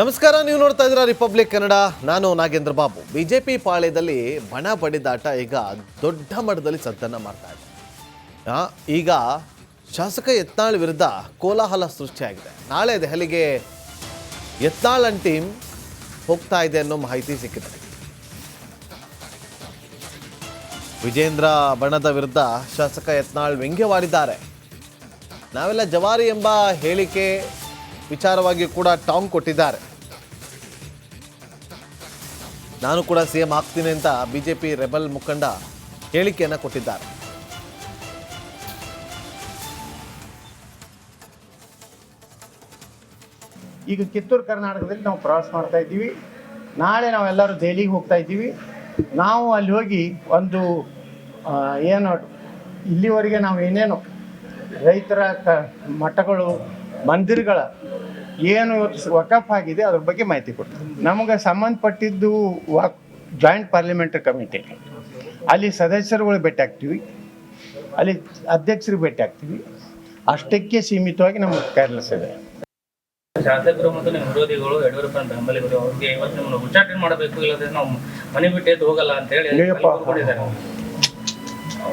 ನಮಸ್ಕಾರ, ನೀವು ನೋಡ್ತಾ ಇದ್ದೀರಾ ರಿಪಬ್ಲಿಕ್ ಕನ್ನಡ ನಾನು ನಾಗೇಂದ್ರ ಬಾಬು. ಬಿಜೆಪಿ ಪಾಳ್ಯದಲ್ಲಿ ಬಣ ಬಡಿದಾಟ ಈಗ ದೊಡ್ಡ ಮಟ್ಟದಲ್ಲಿ ಸದ್ದನ್ನ ಮಾಡ್ತಾ ಇದೆ. ಈಗ ಶಾಸಕ ಯತ್ನಾಳ್ ವಿರುದ್ಧ ಕೋಲಾಹಲ ಸೃಷ್ಟಿಯಾಗಿದೆ. ನಾಳೆ ದೆಹಲಿಗೆ ಯತ್ನಾಳ್ ಅಂಡ್ ಟೀಮ್ ಹೋಗ್ತಾ ಇದೆ ಅನ್ನೋ ಮಾಹಿತಿ ಸಿಕ್ಕಿದೆ. ವಿಜೇಂದ್ರ ಬಣದ ವಿರುದ್ಧ ಶಾಸಕ ಯತ್ನಾಳ್ ವ್ಯಂಗ್ಯವಾಡಿದ್ದಾರೆ. ನಾವೆಲ್ಲ ಜವಾರಿ ಎಂಬ ಹೇಳಿಕೆ ವಿಚಾರವಾಗಿ ಕೂಡ ಟಾಂಗ್ ಕೊಟ್ಟಿದ್ದಾರೆ. ನಾನು ಕೂಡ ಸಿ ಎಂ ಆಗ್ತೀನಿ ಅಂತ ಬಿಜೆಪಿ ರೆಬಲ್ ಮುಖಂಡ ಹೇಳಿಕೆಯನ್ನು ಕೊಟ್ಟಿದ್ದಾರೆ. ಈಗ ಕಿತ್ತೂರು ಕರ್ನಾಟಕದಲ್ಲಿ ನಾವು ಪ್ರವಾಸ ಮಾಡ್ತಾ ಇದ್ದೀವಿ. ನಾಳೆ ನಾವೆಲ್ಲರೂ ದೆಹಲಿಗೆ ಹೋಗ್ತಾ ಇದ್ದೀವಿ. ನಾವು ಅಲ್ಲಿ ಹೋಗಿ ಒಂದು ಏನು, ಇಲ್ಲಿವರೆಗೆ ನಾವು ಏನೇನು ರೈತರ ಕ, ಮಠಗಳು, ಮಂದಿರಗಳ ಏನು ವಕಫ್ ಆಗಿದೆ ಅದ್ರ ಬಗ್ಗೆ ಮಾಹಿತಿ ಕೊಡ್ತಾರೆ ನಮಗೆ ಸಂಬಂಧಪಟ್ಟಿದ್ದು ವಾಕ್ ಜಾಯಿಂಟ್ ಪಾರ್ಲಿಮೆಂಟರಿ ಕಮಿಟಿ ಅಲ್ಲಿ ಸದಸ್ಯರುಗಳು ಭೇಟಿ ಆಗ್ತೀವಿ. ಅಲ್ಲಿ ಅಧ್ಯಕ್ಷರಿಗೆ ಭೇಟಿ ಆಗ್ತೀವಿ. ಅಷ್ಟಕ್ಕೆ ಸೀಮಿತವಾಗಿ ನಮಗೆ ಕೆಲಸ ಇದೆ. ಶಾಸಕರು ಮತ್ತು ನಿಮ್ಮ ವಿರೋಧಿಗಳು ಯಡಿಯೂರಪ್ಪ ಬೆಂಬಲಿಗರು ಅವ್ರಿಗೆ ಇವತ್ತು ನಿಮ್ಮನ್ನು ಉಚ್ಚಾಟನೆ ಮಾಡಬೇಕು ಇಲ್ಲದ್ರೆ ನಾವು ಮನೆ ಬಿಟ್ಟು ಎದ್ದು ಹೋಗಲ್ಲ ಅಂತ ಹೇಳಿ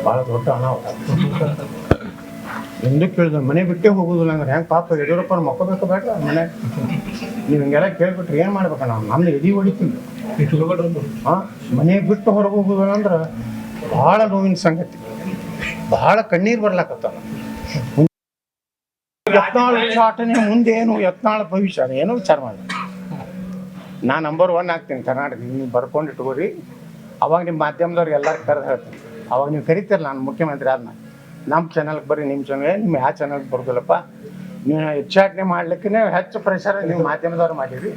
ಬಹಳ ದೊಡ್ಡ ಅನಾಹುತ. ಎಂದು ಕೇಳಿದ ಮನೆ ಬಿಟ್ಟೇ ಹೋಗುದಿಲ್ಲ ಅಂದ್ರೆ ಹೆಂಗೆ ಪಾಪ ಯಡಿಯೂರಪ್ಪ ಮಕ್ಕೋಬೇಕು ಬೇಡ ಮನೆ? ನೀವು ಹಿಂಗೆಲ್ಲ ಕೇಳ್ಬಿಟ್ರೆ ಏನು ಮಾಡ್ಬೇಕ ನಾವು? ನಮ್ದು ಎದಿ ಹೊಡಿತೀವಿ. ಹಾಂ ಮನೆ ಬಿಟ್ಟು ಹೊರಗೆ ಹೋಗುದಿಲ್ಲ ಅಂದ್ರೆ ಭಾಳ ನೋವಿನ ಸಂಗತಿ. ಭಾಳ ಕಣ್ಣೀರು ಬರ್ಲಾಕತ್ತಾವ. ಯತ್ನಾಳ್ ಉಚ್ಚಾಟನೆ ಮುಂದೆ ಏನು ಯತ್ನಾಳ್ ಭವಿಷ್ಯ ಏನೋ ವಿಚಾರ ಮಾಡಿ ನಾ ನಂಬರ್ ಒನ್ ಆಗ್ತೀನಿ ಕರ್ನಾಟಕ, ನೀವು ಬರ್ಕೊಂಡು ಇಟ್ಕೋರಿ. ಅವಾಗ ನಿಮ್ಮ ಮಾಧ್ಯಮದವ್ರಿಗೆ ಎಲ್ಲರೂ ಕರೆದು ಹೇಳ್ತೀನಿ. ಅವಾಗ ನೀವು ಕರಿತಿರಲ್ಲ, ನಾನು ಮುಖ್ಯಮಂತ್ರಿ ಆದ್ಮೇಲೆ. ನಮ್ಮ ಚಾನಲ್ಗೆ ಬರ್ರಿ ನಿಮ್ಮ ಚಾನಲ್ ನಿಮ್ಮ ಯಾವ ಚಾನಲ್ಗೆ ಬರೋದಿಲ್ಲಪ್ಪ. ನೀವು ಹೆಚ್ಚಾಟನೆ ಮಾಡ್ಲಿಕ್ಕೆ ಹೆಚ್ಚು ಪ್ರೆಷರ್ ನೀವು ಮಾಧ್ಯಮದವ್ರು ಮಾಡಿರಿ.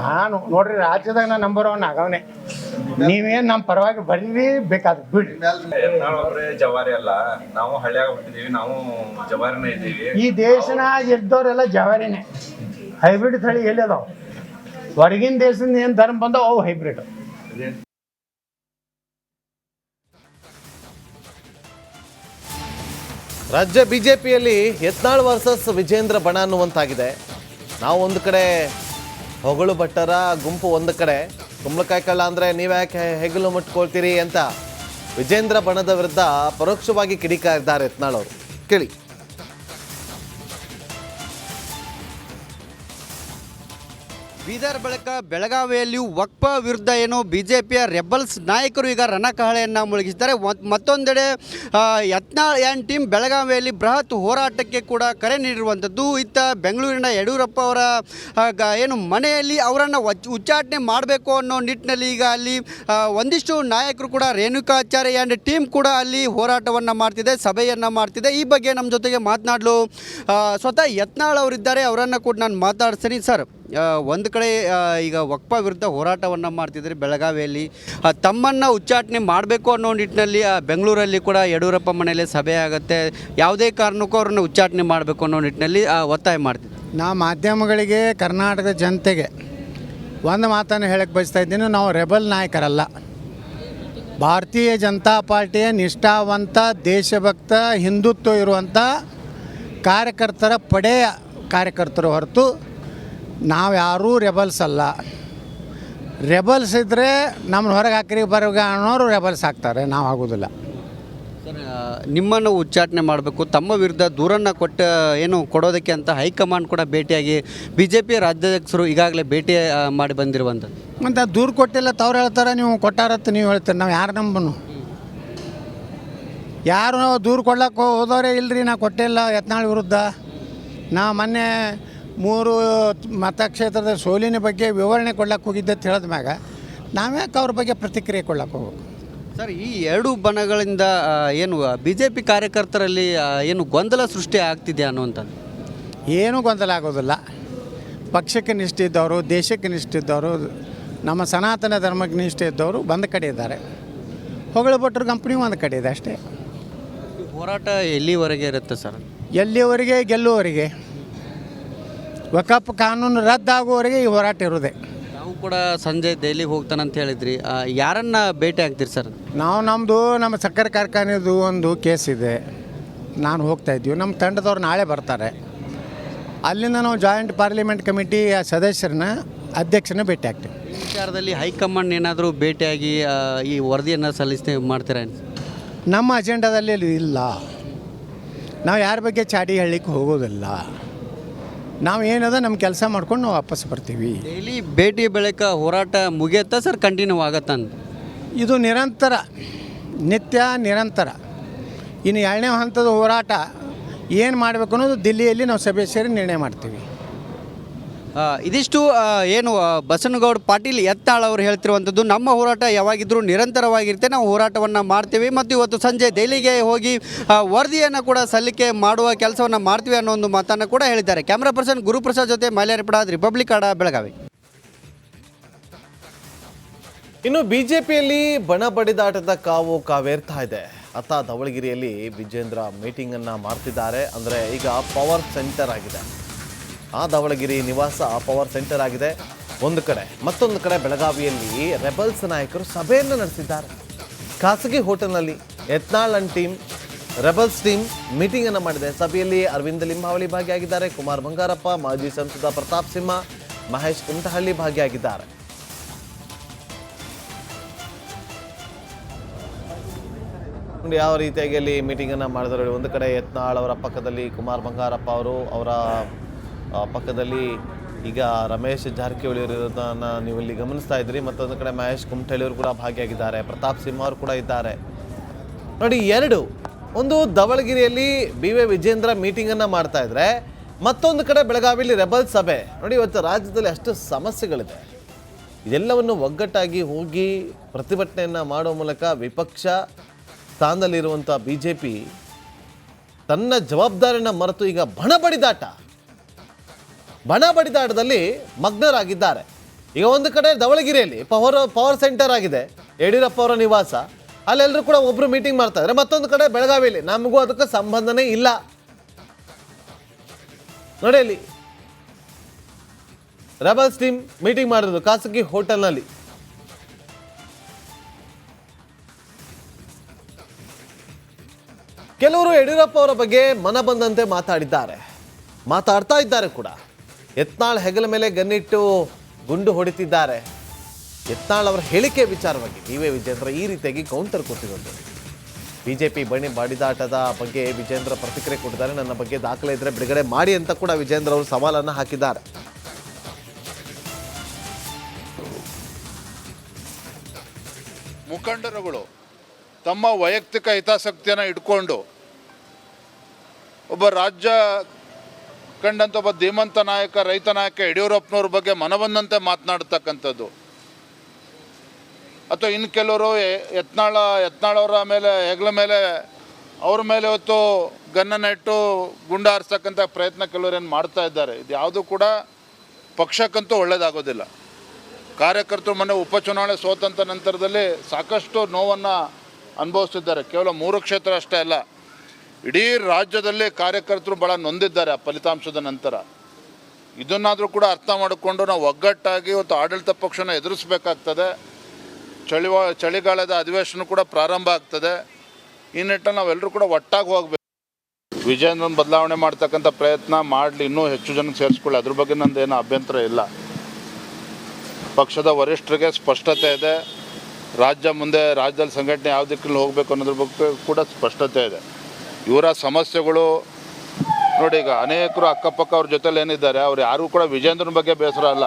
ನಾನು ನೋಡ್ರಿ ರಾಜ್ಯದಾಗ ನಾನು ನಂಬರ್ ಒನ್ ಆಗವನೆ. ನೀವೇನು ನಮ್ಮ ಪರವಾಗಿ ಬರೀರಿ ಬೇಕಾದ ಬಿಡ್ರಿ. ಒಬ್ರೇ ಜವಾರಿ ಅಲ್ಲ ನಾವು ಹಳ್ಳಿಯಾಗ ಹುಟ್ಟಿದೀವಿ ನಾವು ಜವಾರಿನೇ ಇದ್ದೀವಿ. ಈ ದೇಶನಾಗ ಇದ್ದವರೆಲ್ಲ ಜವಾರಿನೇ. ಹೈಬ್ರಿಡ್ ತಳಿ ಎಲ್ಲಿ ಅದಾವ? ಹೊರಗಿನ ದೇಶದಿಂದ ಏನು ಧರ್ಮ ಬಂದವು ಅವು ಹೈಬ್ರಿಡ್ ರಾಜ್ಯ ಬಿಜೆಪಿಯಲ್ಲಿ ಯತ್ನಾಳ್ ವರ್ಸಸ್ ವಿಜೇಂದ್ರ ಬಣ ಅನ್ನುವಂತಾಗಿದೆ. ನಾವು ಒಂದು ಕಡೆ ಹೊಗಳು ಭಟ್ಟರ ಗುಂಪು ಒಂದು ಕಡೆ. ಕುಂಬಳಕಾಯಿ ಕಳ್ಳ ಅಂದರೆ ನೀವ್ಯಾಕೆ ಹೆಗಲು ಮುಟ್ಕೊಳ್ತೀರಿ ಅಂತ ವಿಜೇಂದ್ರ ಬಣದ ವಿರುದ್ಧ ಪರೋಕ್ಷವಾಗಿ ಕಿಡಿಕಾ ಇದ್ದಾರೆ ಯತ್ನಾಳ್ ಅವರು. ಕೇಳಿ. ಬೀದರ್ ಬಳಿಕ ಬೆಳಗಾವಿಯಲ್ಲಿಯೂ ವಕ್ಪ ವಿರುದ್ಧ ಏನು ಬಿ ಜೆ ಪಿಯ ರೆಬಲ್ಸ್ ನಾಯಕರು ಈಗ ರಣಕಹಳೆಯನ್ನು ಮುಳುಗಿಸಿದ್ದಾರೆ. ಮತ್- ಮತ್ತೊಂದೆಡೆ ಯತ್ನಾಳ್ ಆ್ಯಂಡ್ ಟೀಮ್ ಬೆಳಗಾವಿಯಲ್ಲಿ ಬೃಹತ್ ಹೋರಾಟಕ್ಕೆ ಕೂಡ ಕರೆ ನೀಡಿರುವಂಥದ್ದು. ಇತ್ತ ಬೆಂಗಳೂರಿನ ಯಡಿಯೂರಪ್ಪ ಅವರ ಏನು ಮನೆಯಲ್ಲಿ ಅವರನ್ನು ಉಚ್ಚಾಟನೆ ಮಾಡಬೇಕು ಅನ್ನೋ ನಿಟ್ಟಿನಲ್ಲಿ ಈಗ ಅಲ್ಲಿ ಒಂದಿಷ್ಟು ನಾಯಕರು ಕೂಡ ರೇಣುಕಾಚಾರ್ಯ ಆ್ಯಂಡ್ ಟೀಮ್ ಕೂಡ ಅಲ್ಲಿ ಹೋರಾಟವನ್ನು ಮಾಡ್ತಿದೆ, ಸಭೆಯನ್ನು ಮಾಡ್ತಿದೆ. ಈ ಬಗ್ಗೆ ನಮ್ಮ ಜೊತೆಗೆ ಮಾತನಾಡಲು ಸ್ವತಃ ಯತ್ನಾಳ್ ಅವರಿದ್ದಾರೆ. ಅವರನ್ನು ಕೂಡ ನಾನು ಮಾತಾಡ್ತೀನಿ ಸರ್. ಒಂದು ಕಡೆ ಈಗ ಒಕ್ಪ ವಿರುದ್ಧ ಹೋರಾಟವನ್ನು ಮಾಡ್ತಿದ್ದಾರೆ ಬೆಳಗಾವಿಯಲ್ಲಿ. ತಮ್ಮನ್ನು ಉಚ್ಚಾಟನೆ ಮಾಡಬೇಕು ಅನ್ನೋ ನಿಟ್ಟಿನಲ್ಲಿ ಬೆಂಗಳೂರಲ್ಲಿ ಕೂಡ ಯಡಿಯೂರಪ್ಪ ಮನೆಯಲ್ಲಿ ಸಭೆ ಆಗುತ್ತೆ. ಯಾವುದೇ ಕಾರಣಕ್ಕೂ ಅವ್ರನ್ನ ಉಚ್ಚಾಟನೆ ಮಾಡಬೇಕು ಅನ್ನೋ ನಿಟ್ಟಿನಲ್ಲಿ ಒತ್ತಾಯ ಮಾಡ್ತಿದ್ದೆ ನಾ ಮಾಧ್ಯಮಗಳಿಗೆ, ಕರ್ನಾಟಕದ ಜನತೆಗೆ ಒಂದು ಮಾತನ್ನು ಹೇಳಕ್ಕೆ ಬಯಸ್ತಾ ಇದ್ದೀನಿ. ನಾವು ರೆಬಲ್ ನಾಯಕರಲ್ಲ. ಭಾರತೀಯ ಜನತಾ ಪಾರ್ಟಿಯ ನಿಷ್ಠಾವಂತ, ದೇಶಭಕ್ತ, ಹಿಂದುತ್ವ ಇರುವಂಥ ಕಾರ್ಯಕರ್ತರ ಪಡೆಯ ಕಾರ್ಯಕರ್ತರು ಹೊರತು ನಾವು ಯಾರೂ ರೆಬಲ್ಸ್ ಅಲ್ಲ. ರೆಬಲ್ಸ್ ಇದ್ದರೆ ನಮ್ಮ ಹೊರಗೆ ಹಾಕ್ರಿ ಬರೋಗ ಅನ್ನೋರು ರೆಬಲ್ಸ್ ಹಾಕ್ತಾರೆ ನಾವು ಆಗೋದಿಲ್ಲ. ಸರ್ ನಿಮ್ಮನ್ನು ಉಚ್ಚಾಟನೆ ಮಾಡಬೇಕು ತಮ್ಮ ವಿರುದ್ಧ ದೂರನ್ನು ಕೊಟ್ಟ ಏನು ಕೊಡೋದಕ್ಕೆ ಅಂತ ಹೈಕಮಾಂಡ್ ಕೂಡ ಭೇಟಿಯಾಗಿ ಬಿ ಜೆ ಪಿ ರಾಜ್ಯಾಧ್ಯಕ್ಷರು ಈಗಾಗಲೇ ಭೇಟಿ ಮಾಡಿ ಬಂದಿರುವಂಥದ್ದು ಮತ್ತು ದೂರ ಕೊಟ್ಟಿಲ್ಲ ತವ್ರು ಹೇಳ್ತಾರೆ ನೀವು ಕೊಟ್ಟಾರತ್ತ ನೀವು ಹೇಳ್ತೀರಿ ನಾವು ಯಾರು ನಂಬನು? ಯಾರು ದೂರು ಕೊಡ್ಲಕ್ಕೆ ಹೋದವರೇ ಇಲ್ಲರಿ ನಾ ಕೊಟ್ಟಿಲ್ಲ ಯತ್ನಾಳ್ ವಿರುದ್ಧ. ನಾ ಮೊನ್ನೆ ಮೂರು ಮತಕ್ಷೇತ್ರದ ಸೋಲಿನ ಬಗ್ಗೆ ವಿವರಣೆ ಕೊಡ್ಲಕ್ಕೆ ಹೋಗಿದ್ದೆ ಅಂತ ಹೇಳಿದ ಮ್ಯಾಗ. ನಾವ್ಯಾಕೆ ಅವ್ರ ಬಗ್ಗೆ ಪ್ರತಿಕ್ರಿಯೆ ಕೊಡ್ಲಕ್ಕೆ ಹೋಗ್ಬೇಕು? ಸರ್ ಈ ಎರಡು ಬಣಗಳಿಂದ ಏನು ಬಿ ಜೆ ಪಿ ಕಾರ್ಯಕರ್ತರಲ್ಲಿ ಏನು ಗೊಂದಲ ಸೃಷ್ಟಿ ಆಗ್ತಿದೆ ಅನ್ನುವಂಥದ್ದು? ಏನೂ ಗೊಂದಲ ಆಗೋದಿಲ್ಲ. ಪಕ್ಷಕ್ಕೆ ನಿಷ್ಠೆ ಇದ್ದವರು ದೇಶಕ್ಕೆ ನಿಷ್ಠೆ ಇದ್ದವರು ನಮ್ಮ ಸನಾತನ ಧರ್ಮಕ್ಕೆ ನಿಷ್ಠೆ ಇದ್ದವರು ಬಂದ ಕಡೆ ಇದ್ದಾರೆ. ಹೊಗಳು ಭಟ್ರು ಕಂಪ್ನಿ ಒಂದು ಕಡೆ ಇದೆ ಅಷ್ಟೇ. ಹೋರಾಟ ಎಲ್ಲಿವರೆಗೆ ಇರುತ್ತೆ ಸರ್? ಎಲ್ಲಿವರೆಗೆ? ಗೆಲ್ಲುವವರೆಗೆ. ವಕಫ್ ಕಾನೂನು ರದ್ದಾಗುವವರೆಗೆ ಈ ಹೋರಾಟ ಇರೋದೆ ನಾವು ಕೂಡ ಸಂಜೆ ದೆಹಲಿಗೆ ಹೋಗ್ತಾನಂತ ಹೇಳಿದ್ರಿ. ಆ, ಯಾರನ್ನ ಭೇಟಿ ಆಗ್ತೀರಿ ಸರ್? ನಾವು ನಮ್ಮದು ನಮ್ಮ ಸಕ್ಕರೆ ಕಾರ್ಖಾನೆದು ಒಂದು ಕೇಸ್ ಇದೆ. ನಾನು ಹೋಗ್ತಾ ಇದ್ದೀವಿ. ನಮ್ಮ ತಂಡದವ್ರು ನಾಳೆ ಬರ್ತಾರೆ. ಅಲ್ಲಿಂದ ನಾವು ಜಾಯಿಂಟ್ ಪಾರ್ಲಿಮೆಂಟ್ ಕಮಿಟಿ ಸದಸ್ಯರನ್ನ ಅಧ್ಯಕ್ಷರನ್ನ ಭೇಟಿ ಆಗ್ತೀವಿ. ಈ ವಿಚಾರದಲ್ಲಿ ಹೈಕಮಾಂಡ್ ಏನಾದರೂ ಭೇಟಿಯಾಗಿ ಆ, ಈ ವರದಿಯನ್ನು ಸಲ್ಲಿಸ್ತೇ ಮಾಡ್ತೀರಾ ನಮ್ಮ ಅಜೆಂಡಾದಲ್ಲಿ ಅದು ಇಲ್ಲ. ನಾವು ಯಾರ ಬಗ್ಗೆ ಚಾಡಿ ಹೇಳಲಿಕ್ಕೆ ಹೋಗೋದಿಲ್ಲ. ನಾವು ಏನದ ನಮ್ಮ ಕೆಲಸ ಮಾಡ್ಕೊಂಡು ನಾವು ವಾಪಸ್ ಬರ್ತೀವಿ. ಡೈಲಿ ಭೇಟಿ ಬೆಳಕ ಹೋರಾಟ ಮುಗಿಯುತ್ತಾ ಸರ್ ಕಂಟಿನ್ಯೂ ಆಗತ್ತಾ ಅಂತ? ಇದು ನಿರಂತರ ನಿತ್ಯ ನಿರಂತರ. ಇನ್ನು ಎರಡನೇ ಹಂತದ ಹೋರಾಟ ಏನು ಮಾಡಬೇಕು ಅನ್ನೋದು ದಿಲ್ಲಿಯಲ್ಲಿ ನಾವು ಸಭೆ ಸೇರಿ ನಿರ್ಣಯ ಮಾಡ್ತೀವಿ. ಇದಿಷ್ಟು ಏನು ಬಸನಗೌಡ ಪಾಟೀಲ್ ಯತ್ನಾಳ್ ಅವರು ಹೇಳ್ತಿರುವಂಥದ್ದು, ನಮ್ಮ ಹೋರಾಟ ಯಾವಾಗಿದ್ರೂ ನಿರಂತರವಾಗಿರುತ್ತೆ. ನಾವು ಹೋರಾಟವನ್ನು ಮಾಡ್ತೀವಿ ಮತ್ತು ಇವತ್ತು ಸಂಜೆ ದೆಹಲಿಗೆ ಹೋಗಿ ವರದಿಯನ್ನು ಕೂಡ ಸಲ್ಲಿಕೆ ಮಾಡುವ ಕೆಲಸವನ್ನು ಮಾಡ್ತೀವಿ ಅನ್ನೋ ಒಂದು ಮಾತನ್ನು ಕೂಡ ಹೇಳಿದ್ದಾರೆ. ಕ್ಯಾಮ್ರಾ ಪರ್ಸನ್ ಗುರುಪ್ರಸಾದ್ ಜೊತೆ ಮೈಲಾರಿಪಡ ರಿಪಬ್ಲಿಕ್ ಆಡ ಬೆಳಗಾವಿ. ಇನ್ನು ಬಿಜೆಪಿಯಲ್ಲಿ ಬಣ ಬಡಿದಾಟದ ಕಾವು ಕಾವೇರ್ತಾ ಇದೆ. ಅತ್ತ ಧವಳಗಿರಿಯಲ್ಲಿ ವಿಜೇಂದ್ರ ಮೀಟಿಂಗನ್ನು ಮಾಡ್ತಿದ್ದಾರೆ. ಅಂದರೆ ಈಗ ಪವರ್ ಸೆಂಟರ್ ಆಗಿದೆ. ಆ ದಾವಳಗಿರಿ ನಿವಾಸ ಪವರ್ ಸೆಂಟರ್ ಆಗಿದೆ. ಒಂದು ಕಡೆ, ಮತ್ತೊಂದು ಕಡೆ ಬೆಳಗಾವಿಯಲ್ಲಿ ರೆಬಲ್ಸ್ ನಾಯಕರು ಸಭೆಯನ್ನು ನಡೆಸಿದ್ದಾರೆ. ಖಾಸಗಿ ಹೋಟೆಲ್ನಲ್ಲಿ Yatnal and team, rebels team meeting ಅನ್ನು ಮಾಡಿದೆ. ಸಭೆಯಲ್ಲಿ ಅರವಿಂದ ಲಿಂಬಾವಳಿ ಭಾಗಿಯಾಗಿದ್ದಾರೆ. ಕುಮಾರ್ ಬಂಗಾರಪ್ಪ, ಮಾಜಿ ಸಂಸದ ಪ್ರತಾಪ್ ಸಿಂಹ, ಮಹೇಶ್ ಕುಮಟಹಳ್ಳಿ ಭಾಗಿಯಾಗಿದ್ದಾರೆ. ಯಾವ ರೀತಿಯಾಗಿ ಅಲ್ಲಿ ಮೀಟಿಂಗನ್ನು ಮಾಡಿದ್ರು. ಒಂದು ಕಡೆ ಯತ್ನಾಳ್ ಅವರ ಪಕ್ಕದಲ್ಲಿ ಕುಮಾರ್ ಬಂಗಾರಪ್ಪ ಅವರು ಅವರ ಪಕ್ಕದಲ್ಲಿ ಈಗ ರಮೇಶ್ ಜಾರಕಿಹೊಳಿ ಅವರು ಇರೋದನ್ನ ನೀವು ಇಲ್ಲಿ ಗಮನಿಸ್ತಾ ಇದ್ರಿ, ಮತ್ತೊಂದು ಕಡೆ ಮಹೇಶ್ ಕುಮಟಳ್ಳಿ ಅವರು ಕೂಡ ಭಾಗಿಯಾಗಿದ್ದಾರೆ, ಪ್ರತಾಪ್ ಸಿಂಹ ಅವರು ಕೂಡ ಇದ್ದಾರೆ. ನೋಡಿ, ಎರಡು, ಒಂದು ದವಳಗಿರಿಯಲ್ಲಿ ಬಿ ವಿ ವಿಜೇಂದ್ರ ಮೀಟಿಂಗನ್ನು ಮಾಡ್ತಾ ಇದ್ರೆ, ಮತ್ತೊಂದು ಕಡೆ ಬೆಳಗಾವಿಯಲ್ಲಿ ರೆಬಲ್ ಸಭೆ. ನೋಡಿ, ಇವತ್ತು ರಾಜ್ಯದಲ್ಲಿ ಅಷ್ಟು ಸಮಸ್ಯೆಗಳಿದೆ. ಇದೆಲ್ಲವನ್ನು ಒಗ್ಗಟ್ಟಾಗಿ ಹೋಗಿ ಪ್ರತಿಭಟನೆಯನ್ನು ಮಾಡೋ ಮೂಲಕ ವಿಪಕ್ಷ ಸ್ಥಾನದಲ್ಲಿರುವಂಥ ಬಿ ಜೆ ಪಿ ತನ್ನ ಜವಾಬ್ದಾರಿಯನ್ನು ಮರೆತು ಈಗ ಬಣ ಬಡಿದಾಟ ಬಣ ಬಡಿದಾಟದಲ್ಲಿ ಮಗ್ನರಾಗಿದ್ದಾರೆ. ಈಗ ಒಂದು ಕಡೆ ದವಳಗಿರಿಯಲ್ಲಿ ಪವರ್ ಪವರ್ ಸೆಂಟರ್ ಆಗಿದೆ, ಯಡಿಯೂರಪ್ಪ ಅವರ ನಿವಾಸ. ಅಲ್ಲೆಲ್ಲರೂ ಕೂಡ ಒಬ್ರು ಮೀಟಿಂಗ್ ಮಾಡ್ತಾ ಇದ್ದಾರೆ. ಮತ್ತೊಂದು ಕಡೆ ಬೆಳಗಾವಿಯಲ್ಲಿ ನಮಗೂ ಅದಕ್ಕೆ ಸಂಬಂಧನೇ ಇಲ್ಲ. ನೋಡಿ ಅಲ್ಲಿ. ರೆಬಲ್ಸ್ ಟೀಮ್ ಮೀಟಿಂಗ್ ಮಾಡಿರೋದು ಖಾಸಗಿ ಹೋಟೆಲ್ನಲ್ಲಿ. ಕೆಲವರು ಯಡಿಯೂರಪ್ಪ ಅವರ ಬಗ್ಗೆ ಮನ ಬಂದಂತೆ ಮಾತಾಡಿದ್ದಾರೆ. ಮಾತಾಡ್ತಾ ಇದ್ದಾರೆ ಕೂಡ. ಯತ್ನಾಳ್ ಹೆಗಲ ಮೇಲೆ ಗನ್ನಿಟ್ಟು ಗುಂಡು ಹೊಡಿತಿದ್ದಾರೆ. ಯತ್ನಾಳ್ ಅವರ ಹೇಳಿಕೆ ವಿಚಾರವಾಗಿ ಡಿ ವಿಜೇಂದ್ರ ಈ ರೀತಿಯಾಗಿ ಕೌಂಟರ್ ಕೊಟ್ಟಿರೋದು. ಬಿಜೆಪಿ ಬಣಿ ಬಾಡಿದಾಟದ ಬಗ್ಗೆ ವಿಜೇಂದ್ರ ಪ್ರತಿಕ್ರಿಯೆ ಕೊಟ್ಟಿದ್ದಾರೆ. ನನ್ನ ಬಗ್ಗೆ ದಾಖಲೆ ಇದ್ರೆ ಬಿಡುಗಡೆ ಮಾಡಿ ಅಂತ ಕೂಡ ವಿಜೇಂದ್ರ ಅವರು ಸವಾಲನ್ನು ಹಾಕಿದ್ದಾರೆ. ಮುಖಂಡರುಗಳು ತಮ್ಮ ವೈಯಕ್ತಿಕ ಹಿತಾಸಕ್ತಿಯನ್ನು ಇಟ್ಕೊಂಡು ಒಬ್ಬ ರಾಜ್ಯ ಕಂಡಂಥ ಒಬ್ಬ ಧೀಮಂತ ನಾಯಕ, ರೈತ ನಾಯಕ ಯಡಿಯೂರಪ್ಪನವ್ರ ಬಗ್ಗೆ ಮನಬಂದಂತೆ ಮಾತನಾಡತಕ್ಕಂಥದ್ದು. ಅಥವಾ ಇನ್ನು ಕೆಲವರು ಯತ್ನಾಳ, ಯತ್ನಾಳವರ ಮೇಲೆ, ಹೆಗ್ಲ ಮೇಲೆ, ಅವ್ರ ಮೇಲೆ ಹೊತ್ತು ಗನ್ನನ್ನು ಇಟ್ಟು ಗುಂಡ ಹಾರಿಸ್ತಕ್ಕಂಥ ಪ್ರಯತ್ನ ಕೆಲವರು ಏನು ಮಾಡ್ತಾ ಇದ್ದಾರೆ. ಇದು ಯಾವುದೂ ಕೂಡ ಪಕ್ಷಕ್ಕಂತೂ ಒಳ್ಳೆಯದಾಗೋದಿಲ್ಲ ಕಾರ್ಯಕರ್ತರು ಮೊನ್ನೆ ಉಪಚುನಾವಣೆ ಸೋತಂತ ನಂತರದಲ್ಲಿ ಸಾಕಷ್ಟು ನೋವನ್ನು ಅನುಭವಿಸ್ತಿದ್ದಾರೆ. ಕೇವಲ ಮೂರು ಕ್ಷೇತ್ರ ಅಷ್ಟೇ ಅಲ್ಲ ಇಡೀ ರಾಜ್ಯದಲ್ಲೇ ಕಾರ್ಯಕರ್ತರು ಭಾಳ ನೊಂದಿದ್ದಾರೆ ಆ ಫಲಿತಾಂಶದ ನಂತರ. ಇದನ್ನಾದರೂ ಕೂಡ ಅರ್ಥ ಮಾಡಿಕೊಂಡು ನಾವು ಒಗ್ಗಟ್ಟಾಗಿ ಇವತ್ತು ಆಡಳಿತ ಪಕ್ಷನ ಎದುರಿಸಬೇಕಾಗ್ತದೆ. ಚಳಿವ, ಚಳಿಗಾಲದ ಅಧಿವೇಶನ ಕೂಡ ಪ್ರಾರಂಭ ಆಗ್ತದೆ. ಈ ನಿಟ್ಟಲ್ಲಿ ನಾವೆಲ್ಲರೂ ಕೂಡ ಒಟ್ಟಾಗಿ ಹೋಗಬೇಕು. ವಿಜಯನ ಬದಲಾವಣೆ ಮಾಡ್ತಕ್ಕಂಥ ಪ್ರಯತ್ನ ಮಾಡಲಿ, ಇನ್ನೂ ಹೆಚ್ಚು ಜನ ಸೇರಿಸ್ಕೊಳ್ಳಿ. ಅದ್ರ ಬಗ್ಗೆ ನಂದು ಏನು ಅಭ್ಯಂತರ ಇಲ್ಲ. ಪಕ್ಷದ ವರಿಷ್ಠರಿಗೆ ಸ್ಪಷ್ಟತೆ ಇದೆ. ರಾಜ್ಯ ಮುಂದೆ ರಾಜ್ಯದಲ್ಲಿ ಸಂಘಟನೆ ಯಾವ ದಿಕ್ಕಲ್ಲಿ ಹೋಗಬೇಕು ಅನ್ನೋದ್ರ ಬಗ್ಗೆ ಕೂಡ ಸ್ಪಷ್ಟತೆ ಇದೆ. ಇವರ ಸಮಸ್ಯೆಗಳು ನೋಡಿ ಈಗ ಅನೇಕರು ಅಕ್ಕಪಕ್ಕ ಅವ್ರ ಜೊತೆಲಿ ಏನಿದ್ದಾರೆ, ಅವ್ರು ಯಾರೂ ಕೂಡ ವಿಜೇಂದ್ರನ ಬಗ್ಗೆ ಬೇಸರ ಅಲ್ಲ.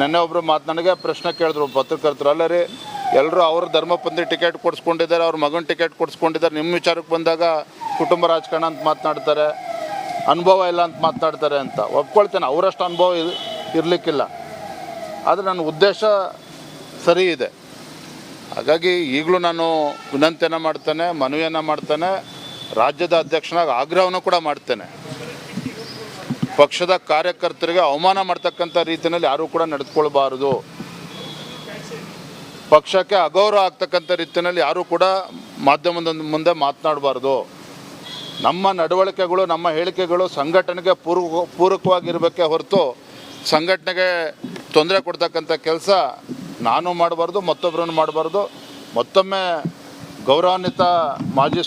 ನೆನ್ನೆ ಒಬ್ಬರು ಮಾತು ನನಗೆ ಪ್ರಶ್ನೆ ಕೇಳಿದ್ರು ಪತ್ರಕರ್ತರು, ಅಲ್ಲ ರೀ ಎಲ್ಲರೂ ಅವ್ರ ಧರ್ಮಪಂಥಿ ಟಿಕೆಟ್ ಕೊಡಿಸ್ಕೊಂಡಿದ್ದಾರೆ, ಅವ್ರ ಮಗನ ಟಿಕೆಟ್ ಕೊಡಿಸ್ಕೊಂಡಿದ್ದಾರೆ ನಿಮ್ಮ ವಿಚಾರಕ್ಕೆ ಬಂದಾಗ ಕುಟುಂಬ ರಾಜಕಾರಣ ಅಂತ ಮಾತನಾಡ್ತಾರೆ, ಅನುಭವ ಇಲ್ಲ ಅಂತ ಮಾತನಾಡ್ತಾರೆ ಅಂತ. ಒಪ್ಕೊಳ್ತೇನೆ, ಅವರಷ್ಟು ಅನುಭವ ಇರ್, ಇರಲಿಕ್ಕಿಲ್ಲ. ಆದರೆ ನನ್ನ ಉದ್ದೇಶ ಸರಿ ಇದೆ. ಹಾಗಾಗಿ ಈಗಲೂ ನಾನು ವಿನಂತಿಯನ್ನು ಮಾಡ್ತೇನೆ, ಮನವಿಯನ್ನು ಮಾಡ್ತೇನೆ, ರಾಜ್ಯದ ಅಧ್ಯಕ್ಷನಾಗಿ ಆಗ್ರಹವನ್ನು ಕೂಡ ಮಾಡ್ತೇನೆ. ಪಕ್ಷದ ಕಾರ್ಯಕರ್ತರಿಗೆ ಅವಮಾನ ಮಾಡ್ತಕ್ಕಂಥ ರೀತಿಯಲ್ಲಿ ಯಾರೂ ಕೂಡ ನಡೆದುಕೊಳ್ಬಾರ್ದು. ಪಕ್ಷಕ್ಕೆ ಅಗೌರವ ಆಗ್ತಕ್ಕಂಥ ರೀತಿಯಲ್ಲಿ ಯಾರೂ ಕೂಡ ಮಾಧ್ಯಮದ ಮುಂದೆ ಮಾತನಾಡಬಾರ್ದು. ನಮ್ಮ ನಡವಳಿಕೆಗಳು, ನಮ್ಮ ಹೇಳಿಕೆಗಳು ಸಂಘಟನೆಗೆ ಪೂರ್ವ ಪೂರಕವಾಗಿರಬೇಕೇ ಹೊರತು ಸಂಘಟನೆಗೆ ತೊಂದರೆ ಕೊಡ್ತಕ್ಕಂಥ ಕೆಲಸ ನಾನು ಮಾಡಬಾರ್ದು ಮತ್ತೊಬ್ಬರನ್ನು ಮಾಡಬಾರ್ದು. ಮತ್ತೊಮ್ಮೆ ಗೌರವಾನ್ವಿತ ಮಾಜಿ